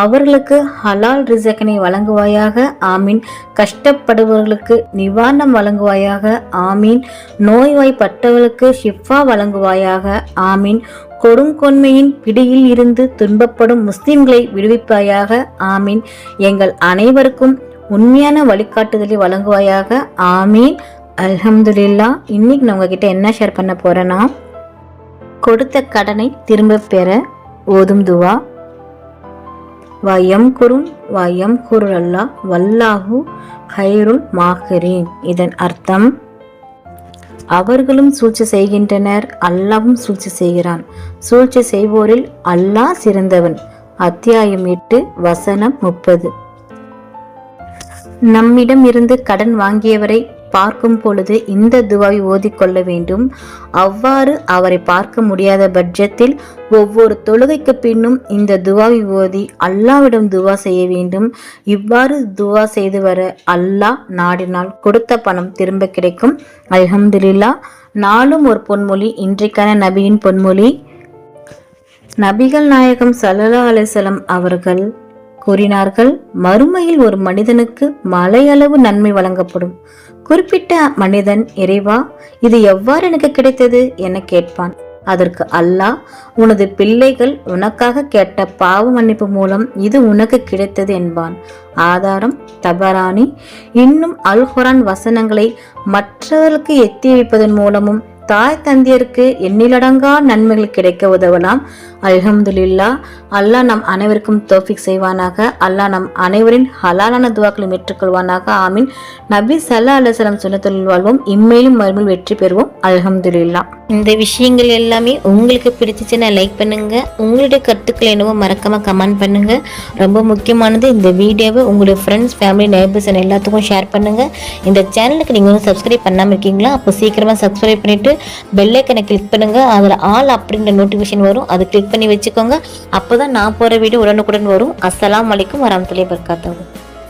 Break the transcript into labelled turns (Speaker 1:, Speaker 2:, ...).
Speaker 1: அவர்களுக்கு ஹலால் ரிசக்கனை வழங்குவாயாக ஆமீன். கஷ்டப்படுபவர்களுக்கு நிவாரணம் வழங்குவாயாக ஆமீன். நோய்வாய்ப்பட்டவர்களுக்கு ஷிஃபா வழங்குவாயாக ஆமீன். கொடுங்கொன்மையின் பிடியில் இருந்து துன்பப்படும் முஸ்லிம்களை விடுவிப்பாயாக ஆமீன். எங்கள் அனைவருக்கும் உண்மையான வழிகாட்டுதலை வழங்குவாயாக ஆமீன். அல்ஹம்துலில்லா. இன்னைக்கு நான் உங்ககிட்ட என்ன ஷேர் பண்ண போறேன்னா கொடுத்த கடனை திரும்ப பெற ஓதும் துவா. வயம் குரும் வயம் குருல்லா வல்லாஹு ஹைருல் மாஹரின். இதன் அர்த்தம் அவர்களும் சூழ்ச்சி செய்கின்றனர் அல்லாவும் சூழ்ச்சி செய்கிறான். சூழ்ச்சி செய்வோரில் அல்லாஹ் சிறந்தவன். அத்தியாயம் எட்டு வசனம் முப்பது. நம்மிடம் இருந்து கடன் வாங்கியவரை பார்க்கும் பொழுது இந்த துவாவை ஓதிக்கொள்ள வேண்டும். அவ்வாறு அவரை பார்க்க முடியாத பட்சத்தில் ஒவ்வொரு தொழுகைக்கு பின்னும் இந்த துவாவை ஓதி அல்லாவிடம் துவா செய்ய வேண்டும். இவ்வாறு துவா செய்து வர அல்லாஹ் நாடினால் கொடுத்த பணம் திரும்ப கிடைக்கும். அல்ஹம்துலில்லா நாளும் ஒரு பொன்மொழி இன்றைக்கான நபியின் பொன்மொழி. நபிகள் நாயகம் சல்லா அலிசலம் அவர்கள் கூறினார்கள் மறுமையில் ஒரு மனிதனுக்கு மலையளவு நன்மை வழங்கப்படும். குறிப்பிட்ட மனிதன் இறைவா இது எவ்வாறு எனக்கு கிடைத்தது? என கேட்பான். அதற்கு அல்லாஹ் உனது பிள்ளைகள் உனக்காக கேட்ட பாவ மன்னிப்பு மூலம் இது உனக்கு கிடைத்தது என்பான். ஆதாரம் தபராணி இன்னும் அல்ஹுரான் வசனங்களை மற்றவர்களுக்கு எத்தி வைப்பதன் மூலமும் தாய் தந்தையருக்கு எண்ணிலடங்கா நன்மைகள் கிடைக்க உதவலாம். அல்ஹம்துலில்லா. அல்லாஹ் நம் அனைவருக்கும் தோஃபிக் செய்வானாக. அல்லாஹ் நம் அனைவரின் ஹலாலான துவாக்களை ஏற்றுக்கொள்வானாக. ஆமீன். நபி சல்லா அலுவலம் சுனத்தொழில் தொழில் வாழ்வோம். இம்மையிலும் மறுமையில் வெற்றி பெறுவோம். அல்ஹம்துலில்லா. இந்த விஷயங்கள் எல்லாமே உங்களுக்கு பிடிச்சிச்சுன்னா லைக் பண்ணுங்க. உங்களுடைய கருத்துக்கள் என்னவோ மறக்காம கமெண்ட் பண்ணுங்க. ரொம்ப முக்கியமானது இந்த வீடியோவை உங்களுடைய ஃப்ரெண்ட்ஸ் ஃபேமிலி நேபர்ஸ் எல்லாத்துக்கும் ஷேர் பண்ணுங்க. இந்த சேனலுக்கு நீங்கள் வந்து சப்ஸ்கிரைப் பண்ணாம இருக்கீங்களா? அப்போ சீக்கிரமா சப்ஸ்கிரைப் பண்ணிட்டு பெல்லைக்கனை கிளிக் பண்ணுங்க. அதில் ஆல் அப்படின்ற நோட்டிஃபிகேஷன் வரும். அது கிளிக் பண்ணி வச்சுக்கோங்க. அப்பதான் நான் போற வீடியோ உடனுக்குடன் வரும். அஸ்லாம் வலைக்கும் வரமத்துலேயே பர்காத்தவும்